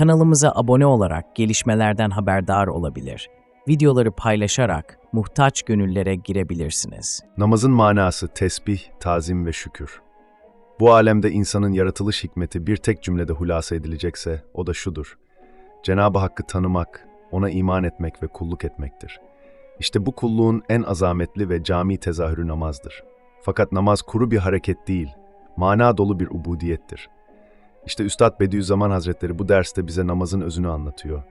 Kanalımıza abone olarak gelişmelerden haberdar olabilir. Videoları paylaşarak muhtaç gönüllere girebilirsiniz. Namazın manası tesbih, tazim ve şükür. Bu alemde insanın yaratılış hikmeti bir tek cümlede hulasa edilecekse o da şudur. Cenab-ı Hakk'ı tanımak, ona iman etmek ve kulluk etmektir. İşte bu kulluğun en azametli ve cami tezahürü namazdır. Fakat namaz kuru bir hareket değil, mana dolu bir ubudiyettir. İşte Üstad Bediüzzaman Hazretleri bu derste bize namazın özünü anlatıyor.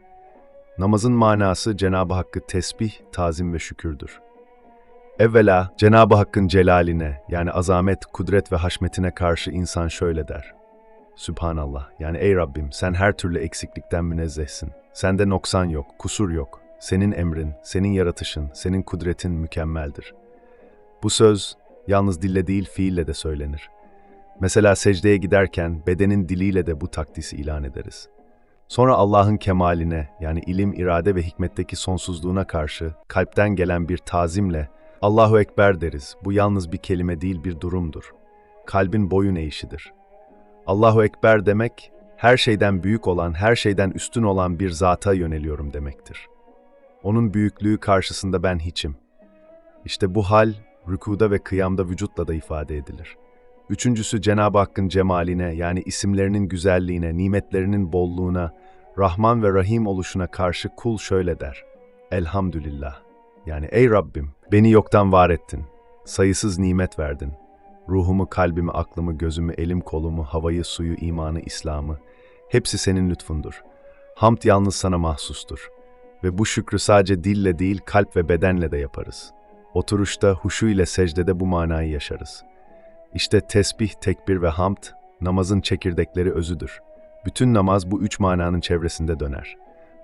Namazın manası Cenab-ı Hakk'ı tesbih, tazim ve şükürdür. Evvela Cenab-ı Hakk'ın celaline yani azamet, kudret ve haşmetine karşı insan şöyle der. Sübhanallah yani ey Rabbim sen her türlü eksiklikten münezzehsin. Sende noksan yok, kusur yok. Senin emrin, senin yaratışın, senin kudretin mükemmeldir. Bu söz yalnız dille değil fiille de söylenir. Mesela secdeye giderken bedenin diliyle de bu takdisi ilan ederiz. Sonra Allah'ın kemaline yani ilim, irade ve hikmetteki sonsuzluğuna karşı kalpten gelen bir tazimle Allahu Ekber deriz. Bu yalnız bir kelime değil bir durumdur. Kalbin boyun eğişidir. Allahu Ekber demek, her şeyden büyük olan, her şeyden üstün olan bir zata yöneliyorum demektir. Onun büyüklüğü karşısında ben hiçim. İşte bu hal, rükuda ve kıyamda vücutla da ifade edilir. Üçüncüsü Cenab-ı Hakk'ın cemaline yani isimlerinin güzelliğine, nimetlerinin bolluğuna, Rahman ve Rahim oluşuna karşı kul şöyle der. Elhamdülillah. Yani ey Rabbim, beni yoktan var ettin. Sayısız nimet verdin. Ruhumu, kalbimi, aklımı, gözümü, elim, kolumu, havayı, suyu, imanı, İslam'ı. Hepsi senin lütfundur. Hamd yalnız sana mahsustur. Ve bu şükrü sadece dille değil, kalp ve bedenle de yaparız. Oturuşta, huşu ile secdede bu manayı yaşarız. İşte tesbih, tekbir ve hamd, namazın çekirdekleri özüdür. Bütün namaz bu üç mananın çevresinde döner.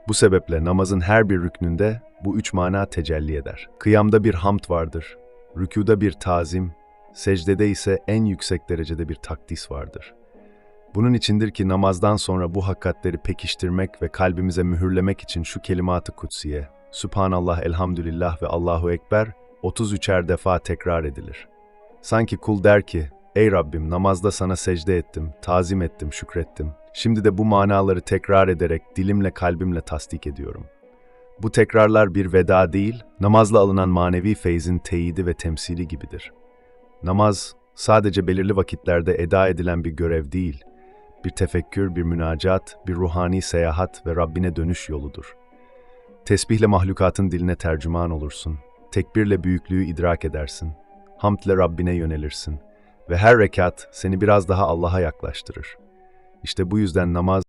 Bu sebeple namazın her bir rüknünde bu üç mana tecelli eder. Kıyamda bir hamd vardır, rükuda bir tazim, secdede ise en yüksek derecede bir takdis vardır. Bunun içindir ki namazdan sonra bu hakikatleri pekiştirmek ve kalbimize mühürlemek için şu kelimat-ı kutsiye, Sübhanallah, Elhamdülillah ve Allahu Ekber 33'er defa tekrar edilir. Sanki kul der ki, Ey Rabbim namazda sana secde ettim, tazim ettim, şükrettim. Şimdi de bu manaları tekrar ederek dilimle kalbimle tasdik ediyorum. Bu tekrarlar bir veda değil, namazla alınan manevi feyzin teyidi ve temsili gibidir. Namaz, sadece belirli vakitlerde eda edilen bir görev değil, bir tefekkür, bir münacat, bir ruhani seyahat ve Rabbine dönüş yoludur. Tesbihle mahlukatın diline tercüman olursun, tekbirle büyüklüğü idrak edersin, hamdle Rabbine yönelirsin ve her rekat seni biraz daha Allah'a yaklaştırır. İşte bu yüzden namaz